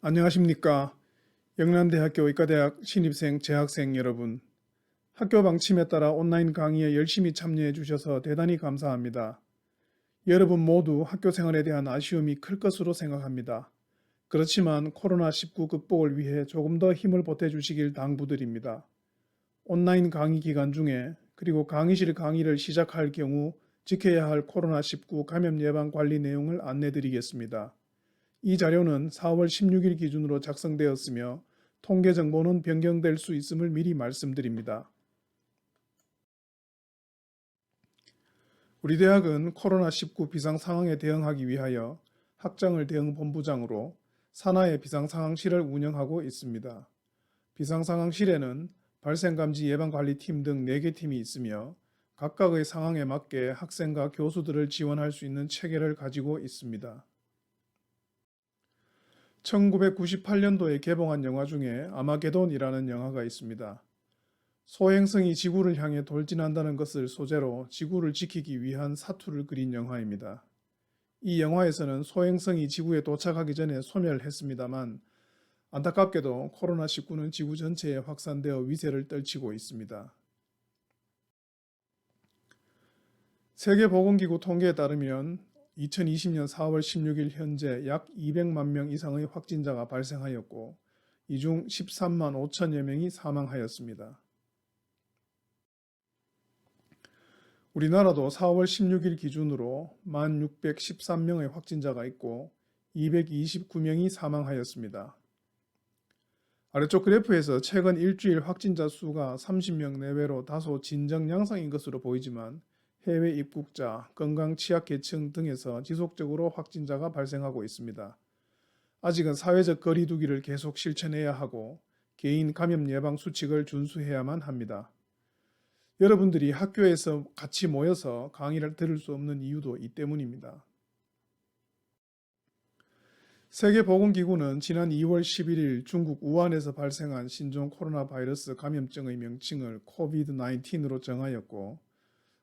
안녕하십니까. 영남대학교 의과대학 신입생 재학생 여러분. 학교 방침에 따라 온라인 강의에 열심히 참여해 주셔서 대단히 감사합니다. 여러분 모두 학교 생활에 대한 아쉬움이 클 것으로 생각합니다. 그렇지만 코로나19 극복을 위해 조금 더 힘을 보태 주시길 당부드립니다. 온라인 강의 기간 중에 그리고 강의실 강의를 시작할 경우 지켜야 할 코로나19 감염 예방 관리 내용을 안내 드리겠습니다. 이 자료는 4월 16일 기준으로 작성되었으며 통계 정보는 변경될 수 있음을 미리 말씀드립니다. 우리 대학은 코로나19 비상 상황에 대응하기 위하여 학장을 대응 본부장으로 산하의 비상 상황실을 운영하고 있습니다. 비상 상황실에는 발생 감지 예방 관리 팀 등 4개 팀이 있으며 각각의 상황에 맞게 학생과 교수들을 지원할 수 있는 체계를 가지고 있습니다. 1998년도에 개봉한 영화 중에 아마게돈이라는 영화가 있습니다. 소행성이 지구를 향해 돌진한다는 것을 소재로 지구를 지키기 위한 사투를 그린 영화입니다. 이 영화에서는 소행성이 지구에 도착하기 전에 소멸했습니다만 안타깝게도 코로나19는 지구 전체에 확산되어 위세를 떨치고 있습니다. 세계보건기구 통계에 따르면 2020년 4월 16일 현재 약 200만 명 이상의 확진자가 발생하였고 이 중 13만 5천여 명이 사망하였습니다. 우리나라도 4월 16일 기준으로 1,613명의 확진자가 있고 229명이 사망하였습니다. 아래쪽 그래프에서 최근 일주일 확진자 수가 30명 내외로 다소 진정 양상인 것으로 보이지만 해외 입국자, 건강 취약 계층 등에서 지속적으로 확진자가 발생하고 있습니다. 아직은 사회적 거리두기를 계속 실천해야 하고 개인 감염 예방 수칙을 준수해야만 합니다. 여러분들이 학교에서 같이 모여서 강의를 들을 수 없는 이유도 이 때문입니다. 세계보건기구는 지난 2월 11일 중국 우한에서 발생한 신종 코로나 바이러스 감염증의 명칭을 COVID-19으로 정하였고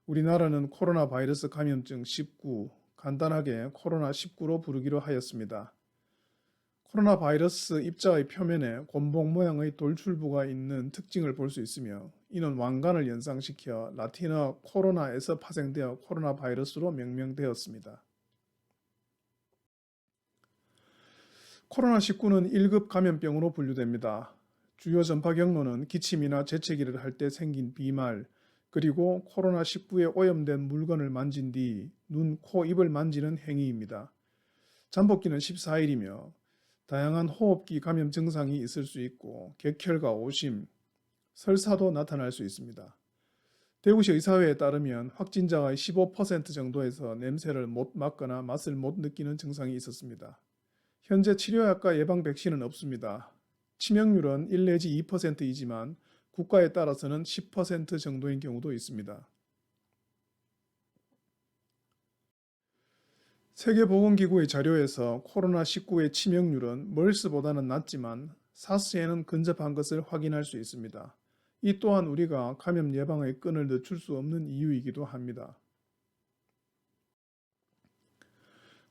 우리나라는 코로나 바이러스 감염증 19, 간단하게 코로나19로 부르기로 하였습니다. 코로나 바이러스 입자의 표면에 곤봉 모양의 돌출부가 있는 특징을 볼 수 있으며 이는 왕관을 연상시켜 라틴어 코로나에서 파생되어 코로나 바이러스로 명명되었습니다. 코로나19는 1급 감염병으로 분류됩니다. 주요 전파 경로는 기침이나 재채기를 할 때 생긴 비말, 그리고 코로나19에 오염된 물건을 만진 뒤 눈, 코, 입을 만지는 행위입니다. 잠복기는 14일이며 다양한 호흡기 감염 증상이 있을 수 있고 객혈과 오심, 설사도 나타날 수 있습니다. 대구시 의사회에 따르면 확진자의 15% 정도에서 냄새를 못 맡거나 맛을 못 느끼는 증상이 있었습니다. 현재 치료약과 예방 백신은 없습니다. 치명률은 1 내지 2%이지만 국가에 따라서는 10% 정도인 경우도 있습니다. 세계보건기구의 자료에서 코로나19의 치명률은 멀스보다는 낮지만 사스에는 근접한 것을 확인할 수 있습니다. 이 또한 우리가 감염 예방의 끈을 늦출 수 없는 이유이기도 합니다.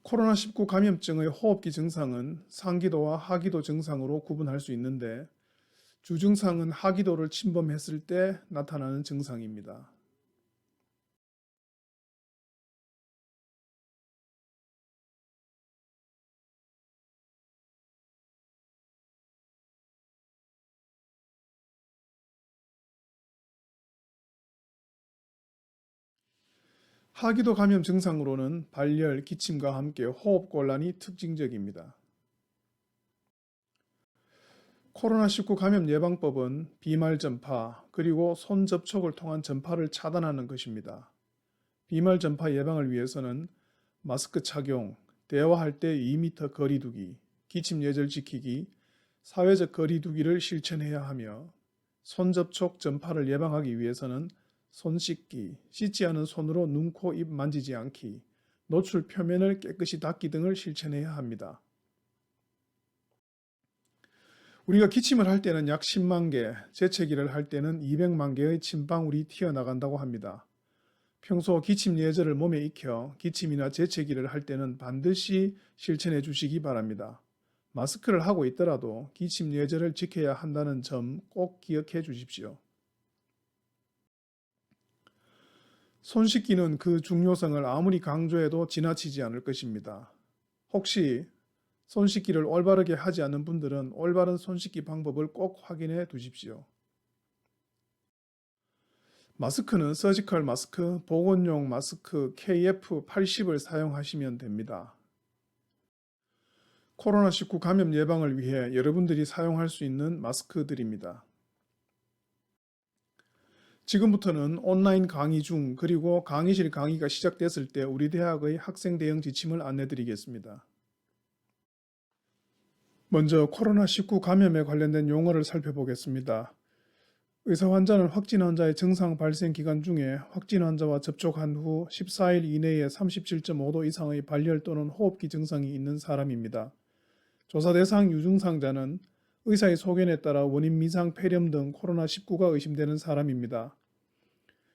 코로나19 감염증의 호흡기 증상은 상기도와 하기도 증상으로 구분할 수 있는데 주증상은 하기도를 침범했을 때 나타나는 증상입니다. 하기도 감염 증상으로는 발열, 기침과 함께 호흡곤란이 특징적입니다. 코로나19 감염 예방법은 비말 전파 그리고 손 접촉을 통한 전파를 차단하는 것입니다. 비말 전파 예방을 위해서는 마스크 착용, 대화할 때 2m 거리두기, 기침 예절 지키기, 사회적 거리두기를 실천해야 하며 손 접촉 전파를 예방하기 위해서는 손 씻기, 씻지 않은 손으로 눈, 코, 입 만지지 않기, 노출 표면을 깨끗이 닦기 등을 실천해야 합니다. 우리가 기침을 할 때는 약 10만 개, 재채기를 할 때는 200만 개의 침방울이 튀어나간다고 합니다. 평소 기침 예절을 몸에 익혀 기침이나 재채기를 할 때는 반드시 실천해 주시기 바랍니다. 마스크를 하고 있더라도 기침 예절을 지켜야 한다는 점 꼭 기억해 주십시오. 손 씻기는 그 중요성을 아무리 강조해도 지나치지 않을 것입니다. 혹시 손 씻기를 올바르게 하지 않는 분들은 올바른 손 씻기 방법을 꼭 확인해 두십시오. 마스크는 서지컬 마스크, 보건용 마스크 KF80을 사용하시면 됩니다. 코로나19 감염 예방을 위해 여러분들이 사용할 수 있는 마스크들입니다. 지금부터는 온라인 강의 중 그리고 강의실 강의가 시작됐을 때 우리 대학의 학생 대응 지침을 안내 드리겠습니다. 먼저 코로나19 감염에 관련된 용어를 살펴보겠습니다. 의사 환자는 확진 환자의 증상 발생 기간 중에 확진 환자와 접촉한 후 14일 이내에 37.5도 이상의 발열 또는 호흡기 증상이 있는 사람입니다. 조사 대상 유증상자는 의사의 소견에 따라 원인 미상 폐렴 등 코로나19가 의심되는 사람입니다.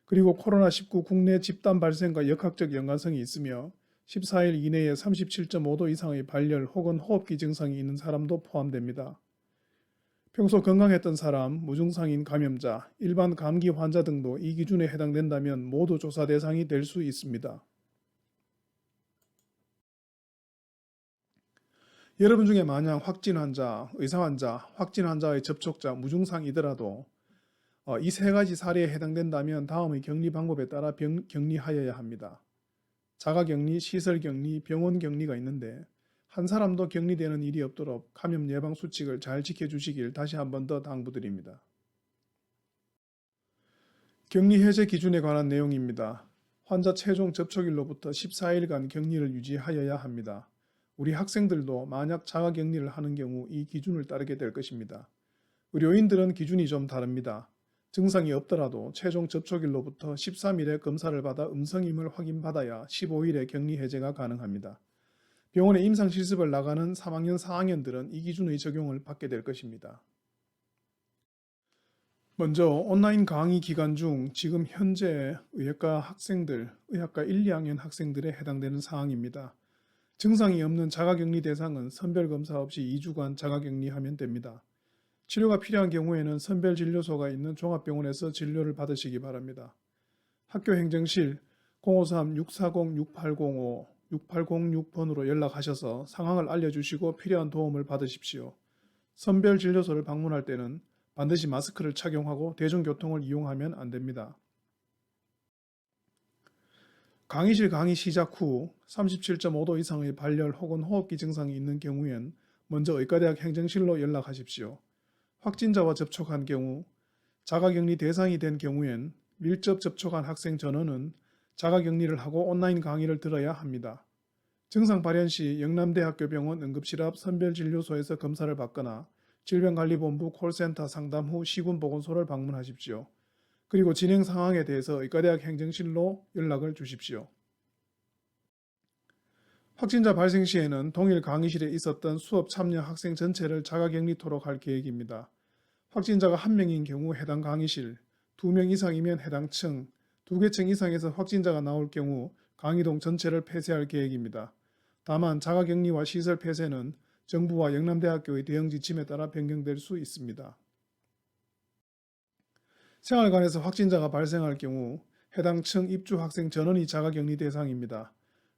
그리고 코로나19 국내 집단 발생과 역학적 연관성이 있으며 14일 이내에 37.5도 이상의 발열 혹은 호흡기 증상이 있는 사람도 포함됩니다. 평소 건강했던 사람, 무증상인 감염자, 일반 감기 환자 등도 이 기준에 해당된다면 모두 조사 대상이 될 수 있습니다. 여러분 중에 만약 확진 환자, 의사 환자, 확진 환자의 접촉자, 무증상이더라도 어, 이세 가지 사례에 해당된다면 다음의 격리 방법에 따라 병, 격리하여야 합니다. 자가격리, 시설격리, 병원격리가 있는데 한 사람도 격리되는 일이 없도록 감염 예방 수칙을 잘 지켜주시길 다시 한 번 더 당부드립니다. 격리 해제 기준에 관한 내용입니다. 환자 최종 접촉일로부터 14일간 격리를 유지하여야 합니다. 우리 학생들도 만약 자가 격리를 하는 경우 이 기준을 따르게 될 것입니다. 의료인들은 기준이 좀 다릅니다. 증상이 없더라도 최종 접촉일로부터 13일에 검사를 받아 음성임을 확인받아야 15일에 격리 해제가 가능합니다. 병원에 임상 실습을 나가는 3학년, 4학년들은 이 기준의 적용을 받게 될 것입니다. 먼저 온라인 강의 기간 중 지금 현재 의학과 학생들, 의학과 1, 2학년 학생들에 해당되는 사항입니다. 증상이 없는 자가격리 대상은 선별검사 없이 2주간 자가격리하면 됩니다. 치료가 필요한 경우에는 선별진료소가 있는 종합병원에서 진료를 받으시기 바랍니다. 학교 행정실 053-640-6805 6806번으로 연락하셔서 상황을 알려주시고 필요한 도움을 받으십시오. 선별진료소를 방문할 때는 반드시 마스크를 착용하고 대중교통을 이용하면 안 됩니다. 강의실 강의 시작 후 37.5도 이상의 발열 혹은 호흡기 증상이 있는 경우엔 먼저 의과대학 행정실로 연락하십시오. 확진자와 접촉한 경우 자가격리 대상이 된 경우엔 밀접 접촉한 학생 전원은 자가격리를 하고 온라인 강의를 들어야 합니다. 증상 발현 시 영남대학교 병원 응급실 앞 선별진료소에서 검사를 받거나 질병관리본부 콜센터 상담 후 시군보건소를 방문하십시오. 그리고 진행 상황에 대해서 의과대학 행정실로 연락을 주십시오. 확진자 발생 시에는 동일 강의실에 있었던 수업 참여 학생 전체를 자가격리토록 할 계획입니다. 확진자가 한 명인 경우 해당 강의실, 두 명 이상이면 해당 층, 두 개 층 이상에서 확진자가 나올 경우 강의동 전체를 폐쇄할 계획입니다. 다만 자가격리와 시설 폐쇄는 정부와 영남대학교의 대응 지침에 따라 변경될 수 있습니다. 생활관에서 확진자가 발생할 경우 해당 층 입주 학생 전원이 자가격리 대상입니다.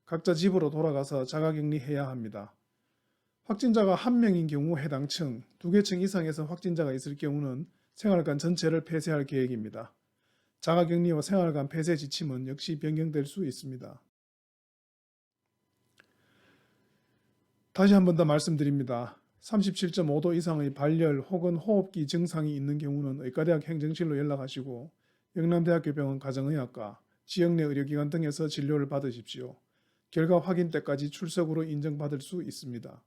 각자 집으로 돌아가서 자가격리해야 합니다. 확진자가 한 명인 경우 해당 층, 두개 층 이상에서 확진자가 있을 경우는 생활관 전체를 폐쇄할 계획입니다. 자가격리와 생활관 폐쇄 지침은 역시 변경될 수 있습니다. 다시 한 번 더 말씀드립니다. 37.5도 이상의 발열 혹은 호흡기 증상이 있는 경우는 의과대학 행정실로 연락하시고 영남대학교 병원 가정의학과, 지역 내 의료기관 등에서 진료를 받으십시오. 결과 확인 때까지 출석으로 인정받을 수 있습니다.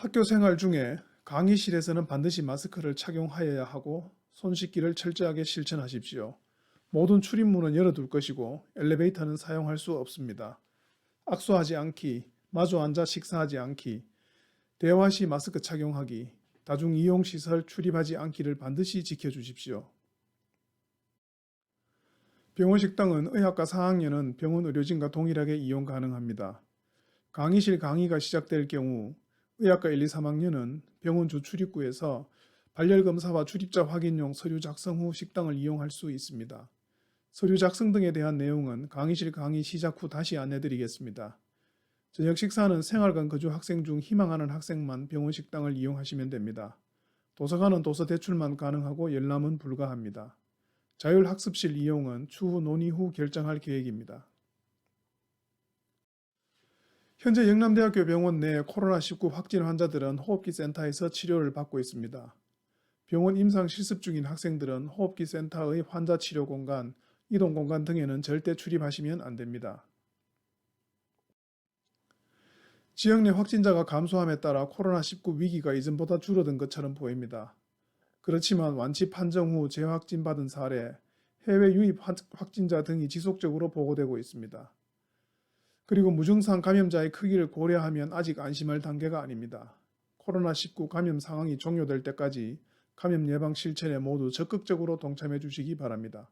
학교 생활 중에 강의실에서는 반드시 마스크를 착용하여야 하고 손 씻기를 철저하게 실천하십시오. 모든 출입문은 열어둘 것이고 엘리베이터는 사용할 수 없습니다. 악수하지 않기, 마주 앉아 식사하지 않기, 대화 시 마스크 착용하기, 다중 이용 시설 출입하지 않기를 반드시 지켜주십시오. 병원 식당은 의학과 4학년은 병원 의료진과 동일하게 이용 가능합니다. 강의실 강의가 시작될 경우 의학과 1, 2, 3학년은 병원 주 출입구에서 발열 검사와 출입자 확인용 서류 작성 후 식당을 이용할 수 있습니다. 서류 작성 등에 대한 내용은 강의실 강의 시작 후 다시 안내드리겠습니다. 저녁 식사는 생활관 거주 학생 중 희망하는 학생만 병원 식당을 이용하시면 됩니다. 도서관은 도서 대출만 가능하고 열람은 불가합니다. 자율학습실 이용은 추후 논의 후 결정할 계획입니다. 현재 영남대학교 병원 내 코로나19 확진 환자들은 호흡기 센터에서 치료를 받고 있습니다. 병원 임상 실습 중인 학생들은 호흡기 센터의 환자 치료 공간, 이동 공간 등에는 절대 출입하시면 안 됩니다. 지역 내 확진자가 감소함에 따라 코로나19 위기가 이전보다 줄어든 것처럼 보입니다. 그렇지만 완치 판정 후 재확진받은 사례, 해외 유입 확- 확진자 등이 지속적으로 보고되고 있습니다. 그리고 무증상 감염자의 크기를 고려하면 아직 안심할 단계가 아닙니다. 코로나19 감염 상황이 종료될 때까지 감염 예방 실천에 모두 적극적으로 동참해 주시기 바랍니다.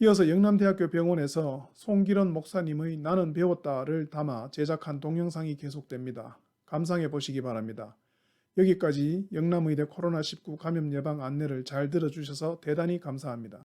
이어서 영남대학교 병원에서 송기런 목사님의 나는 배웠다를 담아 제작한 동영상이 계속됩니다. 감상해 보시기 바랍니다. 여기까지 영남의대 코로나19 감염 예방 안내를 잘 들어주셔서 대단히 감사합니다.